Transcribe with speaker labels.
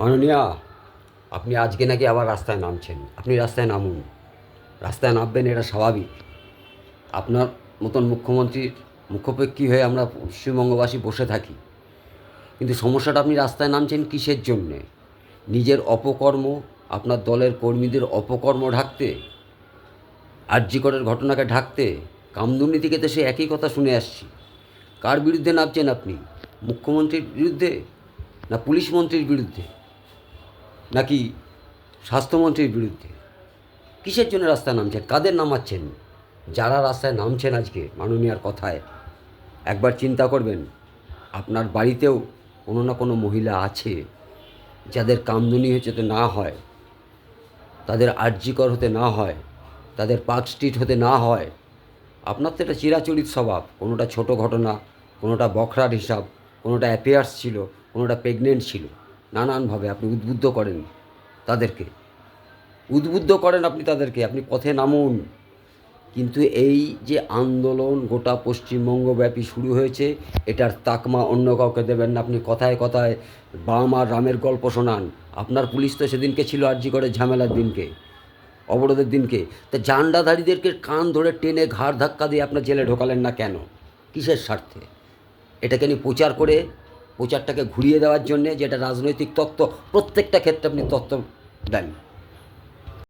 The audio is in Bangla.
Speaker 1: মাননীয়া, আপনি আজকে নাকি আবার রাস্তায় নামছেন। আপনি রাস্তায় নামুন। রাস্তায় নামবেন এটা স্বাভাবিক। আপনার মতন মুখ্যমন্ত্রীর মুখ্যপেক্ষী হয়ে আমরা পশ্চিমবঙ্গবাসী বসে থাকি। কিন্তু সমস্যাটা আপনি রাস্তায় নামছেন কিসের জন্যে? নিজের অপকর্ম, আপনার দলের কর্মীদের অপকর্ম ঢাকতে, আর্যিকরের ঘটনাকে ঢাকতে, কামদুর্নীতিকে তো সে একই কথা শুনে আসছি। কার বিরুদ্ধে নামছেন আপনি? মুখ্যমন্ত্রীর বিরুদ্ধে না পুলিশ মন্ত্রীর বিরুদ্ধে? নাকি স্বাস্থ্যমন্ত্রীর বিরুদ্ধে? কিসের জন্য রাস্তায় নামছেন? কাদের নামাচ্ছেন? যারা রাস্তায় নামছেন আজকে মাননীয়ার কথায়, একবার চিন্তা করবেন, আপনার বাড়িতেও কোনো না কোনো মহিলা আছে যাদের কামদুনি হতে না হয়, তাদের আর্যিকর হতে না হয়, তাদের পার্ক স্ট্রিট হতে না হয়। আপনার তো এটা চিরাচরিত স্বভাব। কোনোটা ছোট ঘটনা, কোনোটা বখরার হিসাব, কোনোটা অ্যাফেয়ার্স ছিল, কোনোটা প্রেগনেন্ট ছিল। নানানভাবে আপনি উদ্বুদ্ধ করেন তাদেরকে। উদ্বুদ্ধ করেন আপনি তাদেরকে, আপনি পথে নামুন। কিন্তু এই যে আন্দোলন গোটা পশ্চিমবঙ্গব্যাপী শুরু হয়েছে, এটার তাকমা অন্য কাউকে দেবেন না। আপনি কথায় কথায় বাম আর রামের গল্প শোনান। আপনার পুলিশ তো সেদিনকে ছিল আর্জি করে ঝামেলার দিনকে, অবরোধের দিনকে। তা জান্ডাধারীদেরকে কান ধরে টেনে ঘাড় ধাক্কা দিয়ে আপনার জেলে ঢোকালেন না কেন? কিসের স্বার্থে? এটাকে নিয়ে প্রচার করে প্রচারটাকে ঘুরিয়ে দেওয়ার জন্যে যেটা রাজনৈতিক তত্ত্ব প্রত্যেকটা ক্ষেত্রে আপনি তত্ত্ব দেন।